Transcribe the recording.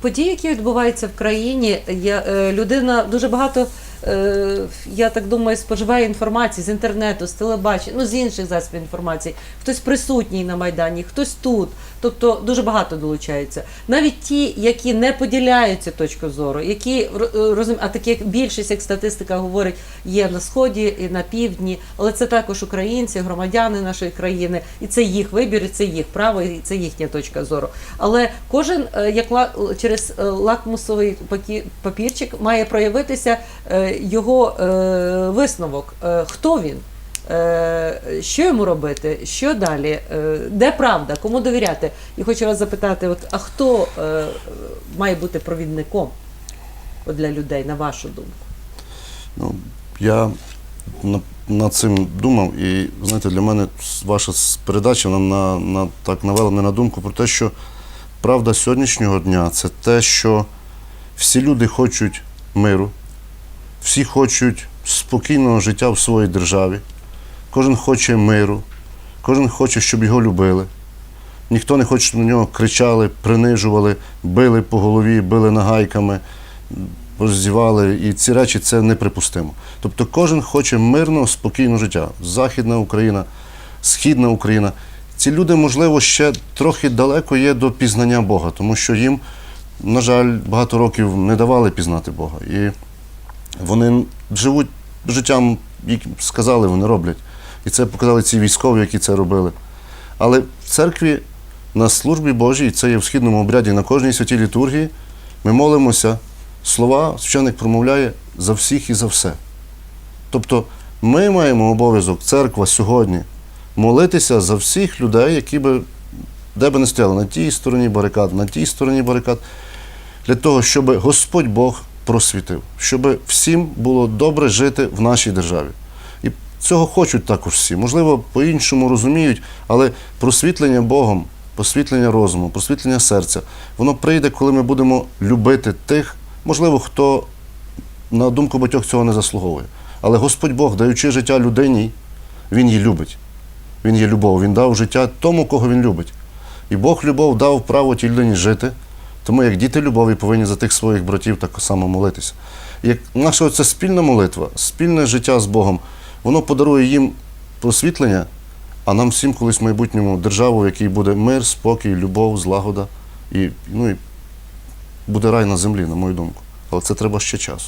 події, які відбуваються в країні, я, е, людина дуже багато, я так думаю, споживає інформації з інтернету, з телебачення, ну з інших засобів інформації. Хтось присутній на Майдані, хтось тут. Тобто дуже багато долучається. Навіть ті, які не поділяють цю точку зору, які ро- розум, а такі більшість, як статистика говорить, є на сході і на півдні, але це також українці, громадяни нашої країни, і це їх вибір, і це їх право, і це їхня точка зору. Але кожен е, як через е, лакмусовий папірчик має проявитися е, його е, висновок. Е, Хто він? Е, Що йому робити? Що далі? Де правда? Кому довіряти? І хочу вас запитати: от, а хто має бути провідником для людей, на вашу думку? Ну, я над цим думав, і знаєте, для мене ваша передача нам на, на, так навела мене на думку про те, що правда сьогоднішнього дня це те, що всі люди хочуть миру, всі хочуть спокійного життя в своїй державі, кожен хоче миру, кожен хоче, щоб його любили. Ніхто не хоче, щоб на нього кричали, принижували, били по голові, били нагайками, роздівали. І ці речі це неприпустимо. Тобто кожен хоче мирного, спокійного життя. Західна Україна, Східна Україна. Ці люди, можливо, ще трохи далеко є до пізнання Бога, тому що їм, на жаль, багато років не давали пізнати Бога. І вони живуть життям, як сказали, вони роблять. І це показали ці військові, які це робили. Але в церкві на службі Божій, це є в східному обряді, на кожній святій літургії, ми молимося, слова священник промовляє за всіх і за все. Тобто ми маємо обов'язок, церква сьогодні, молитися за всіх людей, які би, де би не стояли, на тій стороні барикад, на тій стороні барикад, для того, щоб Господь Бог просвітив, щоб всім було добре жити в нашій державі. І цього хочуть також всі. Можливо, по-іншому розуміють, але просвітлення Богом, просвітлення розуму, просвітлення серця, воно прийде, коли ми будемо любити тих, можливо, хто, на думку багатьох, цього не заслуговує. Але Господь Бог, даючи життя людині, Він її любить. Він є любов. Він дав життя тому, кого він любить. І Бог любов дав право тій людині жити. Тому як діти любові повинні за тих своїх братів так само молитися. Як наша це спільна молитва, спільне життя з Богом, воно подарує їм просвітлення, а нам всім колись в майбутньому державу, в якій буде мир, спокій, любов, злагода і, ну, і буде рай на землі, на мою думку. Але це треба ще часу.